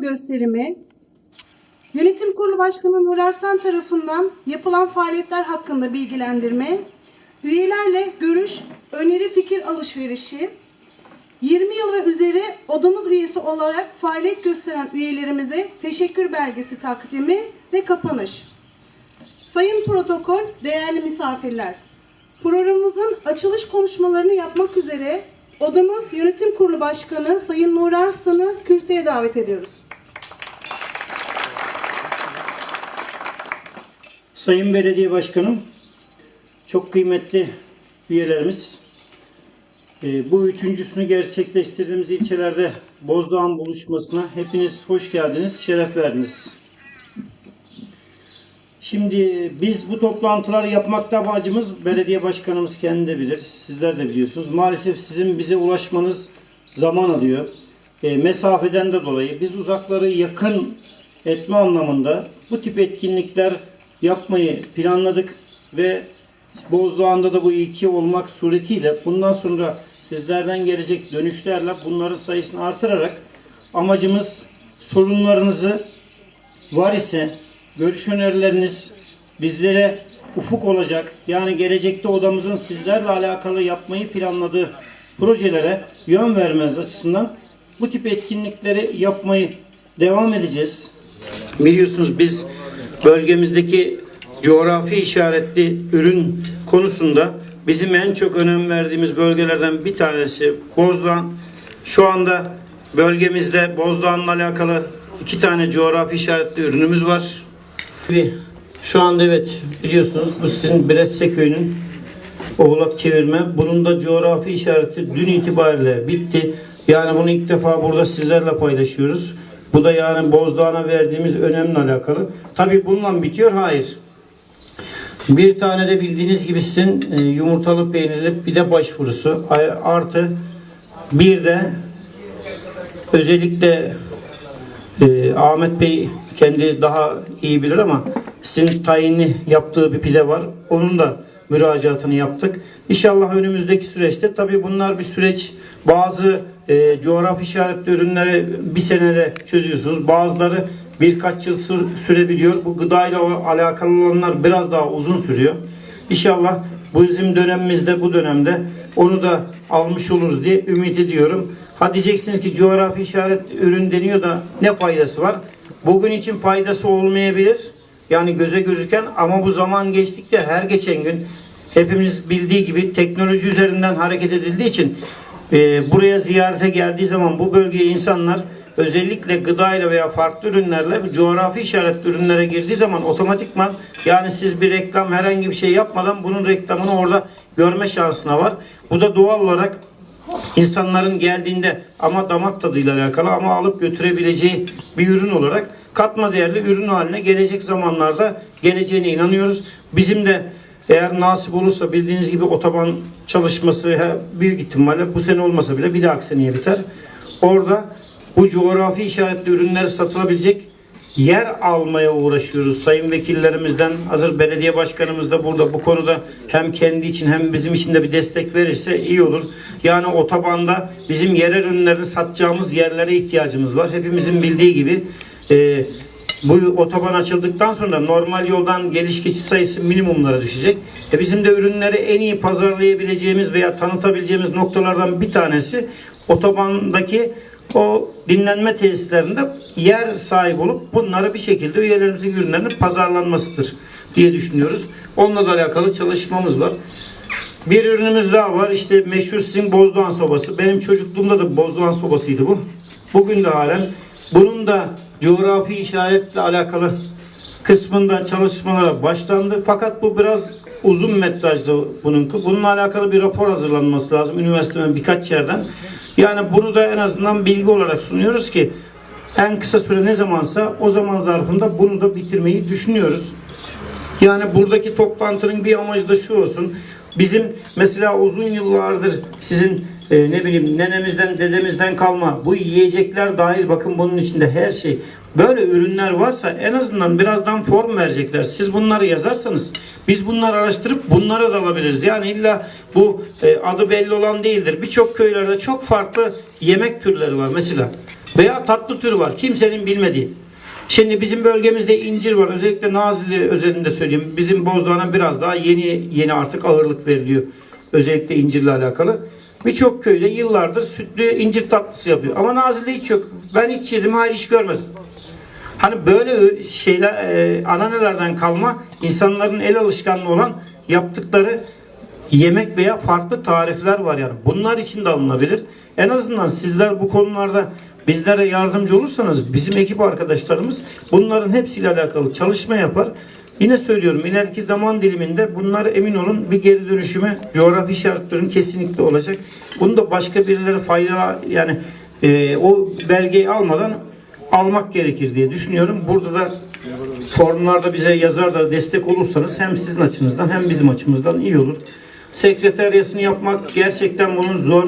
gösterimi, Yönetim Kurulu Başkanı Nur Arslan tarafından yapılan faaliyetler hakkında bilgilendirme, üyelerle görüş, öneri, fikir alışverişi, 20 yıl ve üzeri odamız üyesi olarak faaliyet gösteren üyelerimize teşekkür belgesi takdimi ve kapanış. Sayın protokol, değerli misafirler, programımızın açılış konuşmalarını yapmak üzere odamız yönetim kurulu başkanı Sayın Nur Arslan'ı kürsüye davet ediyoruz. Sayın Belediye Başkanım, çok kıymetli üyelerimiz, e, bu üçüncüsünü gerçekleştirdiğimiz ilçelerde Bozdağ'ın buluşmasına hepiniz hoş geldiniz, şeref verdiniz. Şimdi biz bu toplantıları yapmakta amacımız belediye başkanımız kendi de bilir, sizler de biliyorsunuz. Maalesef sizin bize ulaşmanız zaman alıyor. E, mesafeden de dolayı biz uzakları yakın etme anlamında bu tip etkinlikler yapmayı planladık ve Bozdoğan'da da bu ilki olmak suretiyle bundan sonra sizlerden gelecek dönüşlerle bunların sayısını artırarak amacımız sorunlarınızı var ise görüş önerileriniz bizlere ufuk olacak. Yani gelecekte odamızın sizlerle alakalı yapmayı planladığı projelere yön vermeniz açısından bu tip etkinlikleri yapmayı devam edeceğiz. Biliyorsunuz biz bölgemizdeki coğrafi işaretli ürün konusunda bizim en çok önem verdiğimiz bölgelerden bir tanesi Bozdoğan. Şu anda bölgemizde Bozdoğan'la alakalı iki tane coğrafi işaretli ürünümüz var. Bir- Şu anda evet biliyorsunuz bu sizin Bresse köyünün oğlak çevirme. Bunun da coğrafi işareti dün itibariyle bitti. Yani bunu ilk defa burada sizlerle paylaşıyoruz. Bu da yani Bozdoğan'a verdiğimiz önemle alakalı. Tabii bununla bitiyor. Hayır. Bir tane de bildiğiniz gibi sizin e, yumurtalı peynirli pide başvurusu Ay- artı bir de özellikle e, Ahmet Bey kendi daha iyi bilir ama sizin tayinli yaptığı bir pide var. Onun da müracaatını yaptık. İnşallah önümüzdeki süreçte tabii bunlar bir süreç. Bazı e, coğrafi işaretli ürünleri bir senede çözüyorsunuz. Bazıları birkaç yıl sür- sürebiliyor. Bu gıdayla alakalı olanlar biraz daha uzun sürüyor. İnşallah bu bizim dönemimizde bu dönemde onu da almış oluruz diye ümit ediyorum. Ha diyeceksiniz ki coğrafi işaret ürün deniyor da ne faydası var? Bugün için faydası olmayabilir. Yani göze gözüken ama bu zaman geçtikçe her geçen gün hepimiz bildiği gibi teknoloji üzerinden hareket edildiği için e, buraya ziyarete geldiği zaman bu bölgeye insanlar özellikle gıdayla veya farklı ürünlerle coğrafi işaretli ürünlere girdiği zaman otomatikman yani siz bir reklam herhangi bir şey yapmadan bunun reklamını orada görme şansına var. Bu da doğal olarak insanların geldiğinde ama damak tadıyla alakalı ama alıp götürebileceği bir ürün olarak katma değerli ürün haline gelecek zamanlarda geleceğine inanıyoruz. Bizim de eğer nasip olursa bildiğiniz gibi otoban çalışması büyük ihtimalle bu sene olmasa bile bir dahaki seneye biter. Orada bu coğrafi işaretli ürünleri satılabilecek yer almaya uğraşıyoruz. Sayın vekillerimizden hazır belediye başkanımız da burada bu konuda hem kendi için hem bizim için de bir destek verirse iyi olur. Yani otobanda bizim yerel ürünlerini satacağımız yerlere ihtiyacımız var. Hepimizin bildiği gibi e, bu otoban açıldıktan sonra normal yoldan geliş geçiş sayısı minimumlara düşecek. E bizim de ürünleri en iyi pazarlayabileceğimiz veya tanıtabileceğimiz noktalardan bir tanesi otobandaki o dinlenme tesislerinde yer sahibi olup bunları bir şekilde üyelerimizin ürünlerinin pazarlanmasıdır diye düşünüyoruz. Onunla da alakalı çalışmamız var. Bir ürünümüz daha var. İşte meşhur sizin Bozdoğan sobası. Benim çocukluğumda da Bozdoğan sobasıydı bu. Bugün de halen. Bunun da coğrafi işaretle alakalı kısmında çalışmalara başlandı. Fakat bu biraz uzun metrajlı bunun. Bununla alakalı bir rapor hazırlanması lazım üniversitenin birkaç yerden. Yani bunu da en azından bilgi olarak sunuyoruz ki en kısa süre ne zamansa o zaman zarfında bunu da bitirmeyi düşünüyoruz. Yani buradaki toplantının bir amacı da şu olsun. Bizim mesela uzun yıllardır sizin e, ne bileyim nenemizden dedemizden kalma bu yiyecekler dahil bakın bunun içinde her şey böyle ürünler varsa en azından birazdan form verecekler. Siz bunları yazarsanız biz bunları araştırıp bunları da alabiliriz. Yani illa bu e, adı belli olan değildir. Birçok köylerde çok farklı yemek türleri var. Mesela Veya tatlı türü var. Kimsenin bilmediği. Şimdi bizim bölgemizde incir var. Özellikle Nazilli özelinde söyleyeyim. Bizim Bozdoğan'a biraz daha yeni yeni artık ağırlık veriliyor. Özellikle incirle alakalı. Birçok köyde yıllardır sütlü incir tatlısı yapıyor. Ama Nazilli'de hiç yok. Ben hiç yedim, hayır hiç görmedim. Hani böyle şeyler e, ananelerden kalma insanların el alışkanlığı olan yaptıkları yemek veya farklı tarifler var yani. Bunlar için de alınabilir. En azından sizler bu konularda bizlere yardımcı olursanız bizim ekip arkadaşlarımız bunların hepsiyle alakalı çalışma yapar. Yine söylüyorum ileriki zaman diliminde bunlar emin olun bir geri dönüşümü coğrafi işaretlerin kesinlikle olacak. Bunu da başka birileri fayda yani e, o belgeyi almadan almak gerekir diye düşünüyorum. Burada da forumlarda bize yazar da destek olursanız hem sizin açınızdan hem bizim açımızdan iyi olur. Sekreteryasını yapmak gerçekten bunun zor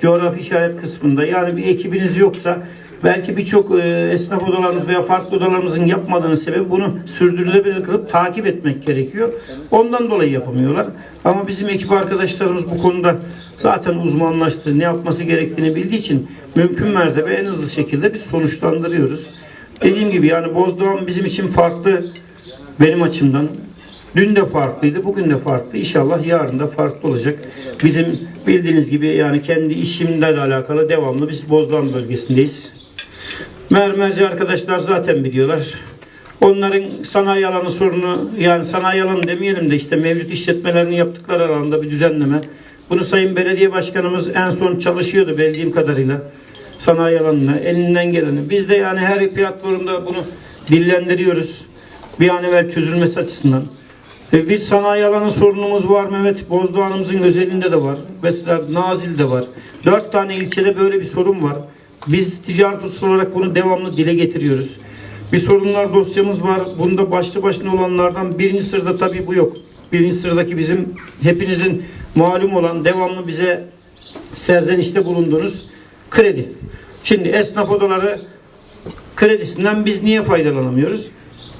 coğrafi işaret kısmında. Yani bir ekibiniz yoksa belki birçok e, esnaf odalarımız veya farklı odalarımızın yapmadığının sebebi bunu sürdürülebilir kılıp takip etmek gerekiyor. Ondan dolayı yapamıyorlar. Ama bizim ekip arkadaşlarımız bu konuda zaten uzmanlaştı. Ne yapması gerektiğini bildiği için mümkün mertebe en hızlı şekilde biz sonuçlandırıyoruz. Dediğim gibi yani Bozdoğan bizim için farklı benim açımdan. Dün de farklıydı, bugün de farklı. İnşallah yarın da farklı olacak. Bizim bildiğiniz gibi yani kendi işimle alakalı devamlı biz Bozdoğan bölgesindeyiz. Mermerci arkadaşlar zaten biliyorlar. Onların sanayi alanı sorunu yani sanayi alanı demeyelim de işte mevcut işletmelerini yaptıkları alanda bir düzenleme. Bunu Sayın Belediye Başkanımız en son çalışıyordu bildiğim kadarıyla. Sanayi alanına elinden geleni. Biz de yani her platformda bunu dillendiriyoruz. Bir an evvel çözülmesi açısından. E, Bir sanayi alanı sorunumuz var mı? Evet. Bozdoğan'ımızın özelinde de var. Mesela Nazil'de var. Dört tane ilçede böyle bir sorun var. Biz ticaret usulü olarak bunu devamlı dile getiriyoruz. Bir sorunlar dosyamız var. Bunda başlı başına olanlardan birinci sırada tabii bu yok. Birinci sıradaki bizim hepinizin malum olan devamlı bize serzenişte bulunduğunuz kredi. Şimdi esnaf odaları kredisinden biz niye faydalanamıyoruz?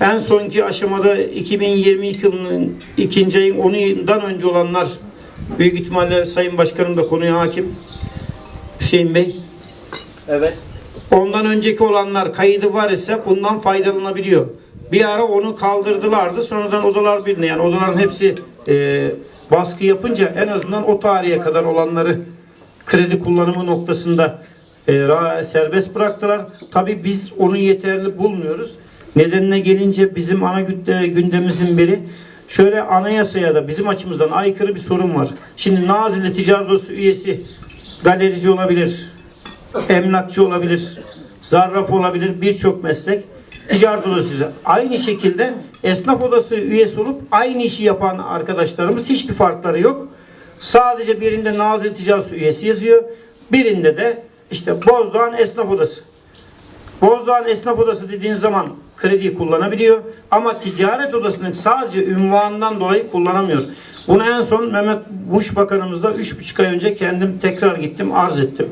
En sonki aşamada 2022 yılının ikinci ayın 10'undan önce olanlar büyük ihtimalle Sayın Başkanım da konuya hakim. Hüseyin Bey. Evet. Ondan önceki olanlar kaydı var ise bundan faydalanabiliyor. Bir ara onu kaldırdılardı. Sonradan odalar birine yani odaların hepsi e, baskı yapınca en azından o tarihe kadar olanları kredi kullanımı noktasında e, serbest bıraktılar. Tabii biz onu yeterli bulmuyoruz. Nedenine gelince bizim ana günde- gündemimizin biri şöyle anayasaya da bizim açımızdan aykırı bir sorun var. Şimdi Nazilli Ticaret Odası üyesi galerici olabilir, emlakçı olabilir, zarraf olabilir, birçok meslek ticaret odası. Aynı şekilde esnaf odası üyesi olup aynı işi yapan arkadaşlarımız hiçbir farkları yok. Sadece birinde Nazilli Ticaret üyesi yazıyor. Birinde de işte Bozdoğan Esnaf Odası. Bozdoğan Esnaf Odası dediğiniz zaman krediyi kullanabiliyor ama ticaret odasının sadece ünvanından dolayı kullanamıyor. Bunu en son Mehmet Muş Bakanımızla 3,5 ay önce kendim tekrar gittim arz ettim.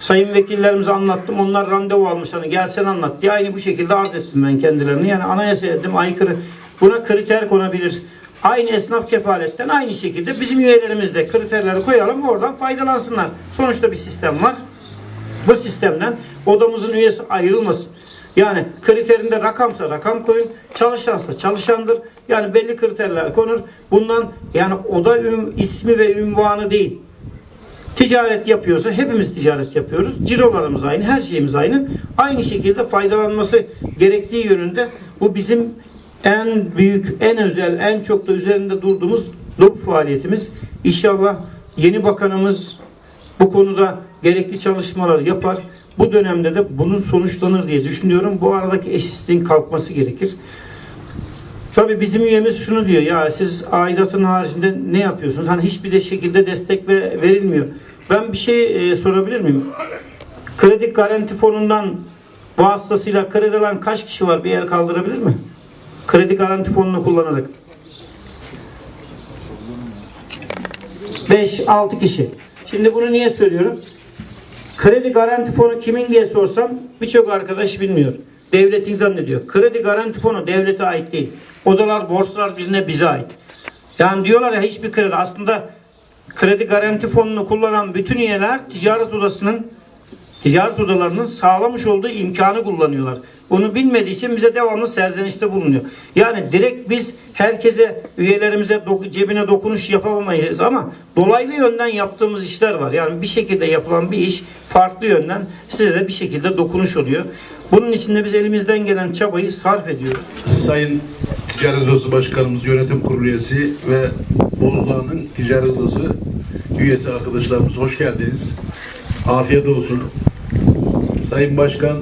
Sayın vekillerimize anlattım. Onlar randevu almış hani gelsen anlat diye aynı bu şekilde arz ettim ben kendilerini. Yani anayasaya dedim aykırı. Buna kriter konabilir. Aynı esnaf kefaletten aynı şekilde bizim üyelerimiz de kriterleri koyalım oradan faydalansınlar. Sonuçta bir sistem var. Bu sistemden odamızın üyesi ayrılmasın. Yani kriterinde rakamsa rakam koyun, çalışansa çalışandır. Yani belli kriterler konur. Bundan yani oda ismi ve ünvanı değil. Ticaret yapıyorsa hepimiz ticaret yapıyoruz. Cirolarımız aynı, her şeyimiz aynı. Aynı şekilde faydalanması gerektiği yönünde bu bizim en büyük, en özel, en çok da üzerinde durduğumuz lob faaliyetimiz. İnşallah yeni bakanımız bu konuda gerekli çalışmalar yapar. Bu dönemde de bunun sonuçlanır diye düşünüyorum. Bu aradaki eşitsizliğin kalkması gerekir. Tabii bizim üyemiz şunu diyor ya siz aidatın haricinde ne yapıyorsunuz? Hani hiçbir de şekilde destek ve verilmiyor. Ben bir şey e, sorabilir miyim? Kredi garanti fonundan vasıtasıyla kredi alan kaç kişi var? Bir el kaldırabilir mi? Kredi garanti fonunu kullanarak. 5-6 kişi. Şimdi bunu niye söylüyorum? Kredi garanti fonu kimin diye sorsam birçok arkadaş bilmiyor. Devletin zannediyor. Kredi garanti fonu devlete ait değil. Odalar, borsalar birine bize ait. Yani diyorlar ya hiçbir kredi. Aslında kredi garanti fonunu kullanan bütün üyeler ticaret odasının ticaret odalarının sağlamış olduğu imkanı kullanıyorlar. Bunu bilmediği için bize devamlı serzenişte bulunuyor. Yani direkt biz herkese üyelerimize doku- cebine dokunuş yapamayız ama dolaylı yönden yaptığımız işler var. Yani bir şekilde yapılan bir iş farklı yönden size de bir şekilde dokunuş oluyor. Bunun için de biz elimizden gelen çabayı sarf ediyoruz. Sayın Ticaret Odası Başkanımız, Yönetim Kurulu üyesi ve Bozdağ'ın Ticaret Odası üyesi arkadaşlarımız hoş geldiniz. Afiyet olsun. Sayın Başkan,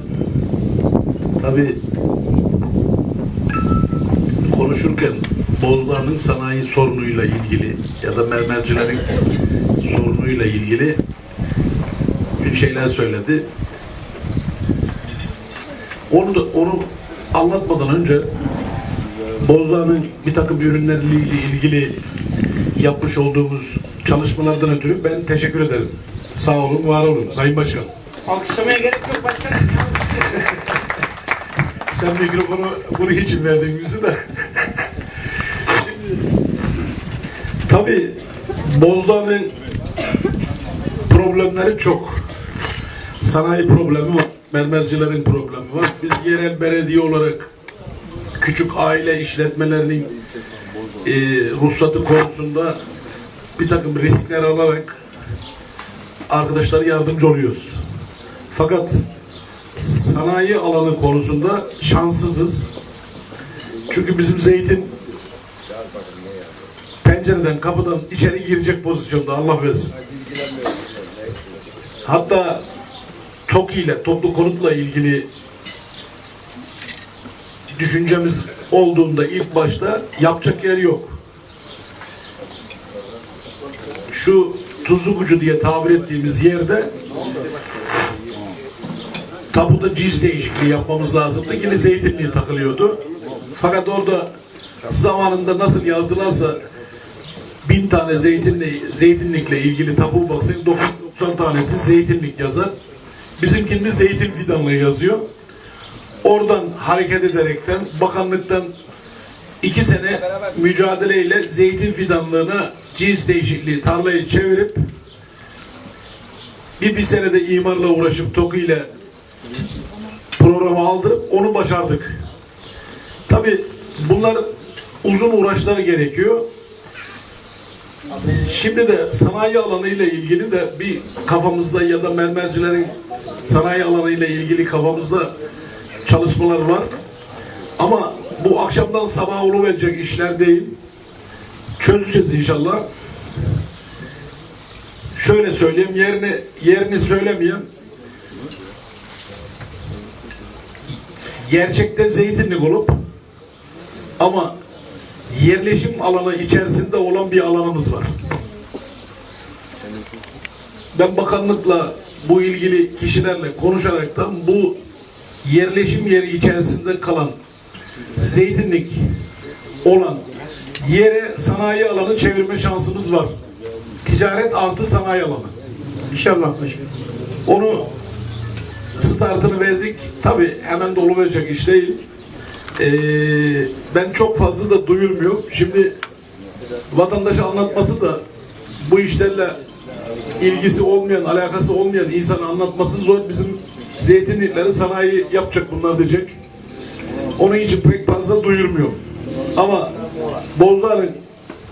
tabi konuşurken Bozdağ'ın sanayi sorunuyla ilgili ya da mermercilerin sorunuyla ilgili bir şeyler söyledi. Onu da onu anlatmadan önce Bozdağ'ın bir takım ürünleriyle ilgili yapmış olduğumuz çalışmalardan ötürü ben teşekkür ederim. Sağ olun, var olun Sayın Başkan. Alkışlamaya gerek yok başkanım. Sen mikrofonu bunu için verdin bizi de. Tabii Bozdağ'ın problemleri çok. Sanayi problemi var. Mermercilerin problemi var. Biz yerel belediye olarak küçük aile işletmelerinin e, ruhsatı konusunda bir takım riskler alarak arkadaşlara yardımcı oluyoruz. Fakat sanayi alanı konusunda şanssızız. Çünkü bizim zeytin pencereden, kapıdan içeri girecek pozisyonda Allah versin. Hatta TOKİ ile, toplu konutla ilgili düşüncemiz olduğunda ilk başta yapacak yer yok. Şu tuzluk ucu diye tabir ettiğimiz yerde tapuda ciz değişikliği yapmamız lazımdı. Yine zeytinliği takılıyordu. Fakat orada zamanında nasıl yazdılarsa bin tane zeytinli, zeytinlikle ilgili tapu baksın 90 tanesi zeytinlik yazar. Bizimkinde zeytin fidanlığı yazıyor. Oradan hareket ederekten bakanlıktan iki sene mücadeleyle zeytin fidanlığına cins değişikliği tarlayı çevirip bir bir senede imarla uğraşıp TOKİ ile programı aldırıp onu başardık. Tabi bunlar uzun uğraşlar gerekiyor. Şimdi de sanayi alanı ile ilgili de bir kafamızda ya da mermercilerin sanayi alanı ile ilgili kafamızda çalışmalar var. Ama bu akşamdan sabaha oluverecek işler değil. Çözeceğiz inşallah. Şöyle söyleyeyim, yerini yerini söylemeyeyim. gerçekte zeytinlik olup ama yerleşim alanı içerisinde olan bir alanımız var. Ben bakanlıkla bu ilgili kişilerle konuşaraktan bu yerleşim yeri içerisinde kalan zeytinlik olan yere sanayi alanı çevirme şansımız var. Ticaret artı sanayi alanı. İnşallah başkanım. Onu startını verdik. Tabi hemen dolu verecek iş değil. Ee, ben çok fazla da duyurmuyorum. Şimdi vatandaşa anlatması da bu işlerle ilgisi olmayan, alakası olmayan insana anlatması zor. Bizim zeytinlikleri sanayi yapacak bunlar diyecek. Onun için pek fazla duyurmuyorum. Ama Bozdağ'ın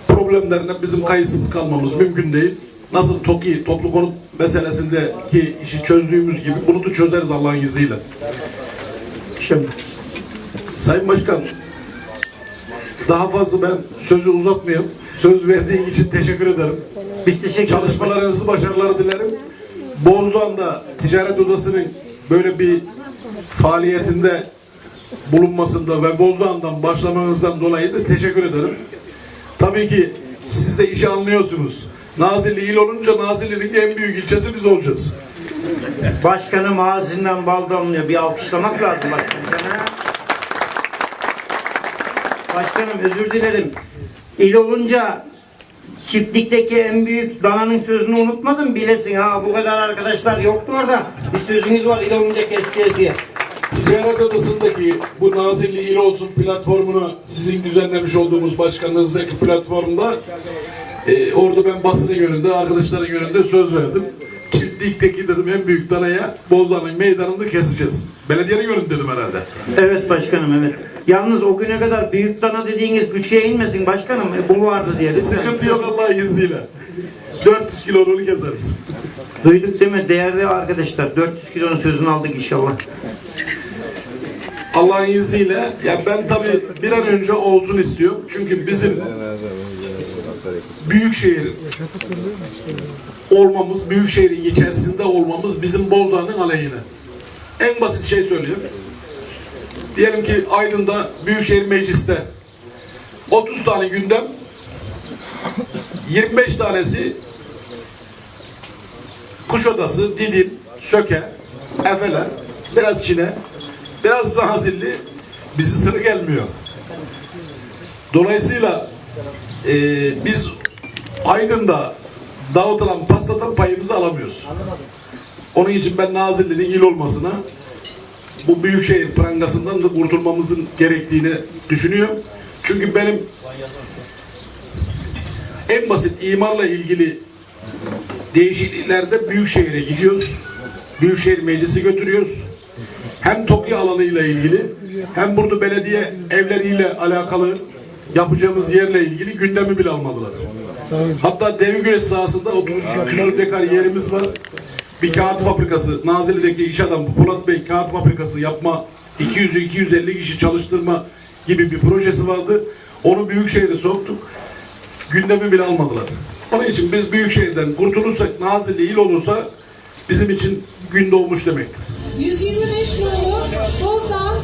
problemlerinden bizim kayıtsız kalmamız mümkün değil. Nasıl TOKİ, toplu konut meselesindeki işi çözdüğümüz gibi bunu da çözeriz Allah'ın izniyle. İnşallah. Sayın Başkan, daha fazla ben sözü uzatmayayım. Söz verdiğin için teşekkür ederim. Biz teşekkür. Çalışmalarınızı başarılar dilerim. Bozdoğan'da Ticaret Odası'nın böyle bir faaliyetinde bulunmasında ve Bozdoğan'dan başlamanızdan dolayı da teşekkür ederim. Tabii ki siz de işi anlıyorsunuz. Nazilli il olunca Nazilli'nin en büyük ilçesi biz olacağız. Başkanım ağzından bal damlıyor. Bir alkışlamak lazım başkanım. Başkanım özür dilerim. İl olunca çiftlikteki en büyük dananın sözünü unutmadım bilesin ha bu kadar arkadaşlar yoktu orada. Bir sözünüz var il olunca keseceğiz diye. Ticaret Odası'ndaki bu Nazilli İl Olsun platformunu sizin düzenlemiş olduğumuz başkanlığınızdaki platformda e, orada ben basının yönünde, arkadaşların yönünde söz verdim. Çiftlik ligdeki dedim en büyük danaya Bozdağ'ın meydanında keseceğiz. Belediyenin yönünde dedim herhalde. Evet başkanım evet. Yalnız o güne kadar büyük dana dediğiniz güçeye inmesin başkanım. E, bu vardı diye. Sıkıntı yok Allah'ın izniyle. 400 kilonu keseriz. Duyduk değil mi? Değerli arkadaşlar 400 kilonun sözünü aldık inşallah. Allah'ın izniyle ya ben tabii bir an önce olsun istiyorum. Çünkü bizim büyükşehir olmamız, büyükşehirin içerisinde olmamız bizim Bozdağ'ın aleyhine. En basit şey söyleyeyim. Diyelim ki Aydın'da Büyükşehir Meclis'te 30 tane gündem 25 tanesi Kuşadası, Didin, Söke, Efeler, biraz Çin'e, biraz Zahazilli bizi sıra gelmiyor. Dolayısıyla e, biz Aydın'da dağıtılan pastadan payımızı alamıyoruz. Onun için ben Nazilli'nin il olmasına bu büyükşehir prangasından da kurtulmamızın gerektiğini düşünüyorum. Çünkü benim en basit imarla ilgili değişikliklerde büyükşehire gidiyoruz. Büyükşehir meclisi götürüyoruz. Hem TOKİ alanıyla ilgili hem burada belediye evleriyle alakalı yapacağımız yerle ilgili gündemi bile almadılar. Hatta dev güreş sahasında 30 küsur dekar yerimiz var. Bir kağıt fabrikası, Nazilli'deki iş adamı Polat Bey kağıt fabrikası yapma, 200'ü 250 kişi çalıştırma gibi bir projesi vardı. Onu Büyükşehir'e soktuk. Gündemi bile almadılar. Onun için biz Büyükşehir'den kurtulursak, Nazilli il olursa bizim için gün doğmuş demektir. 125 nolu Bozdağ Tarım Satış Kooperatifi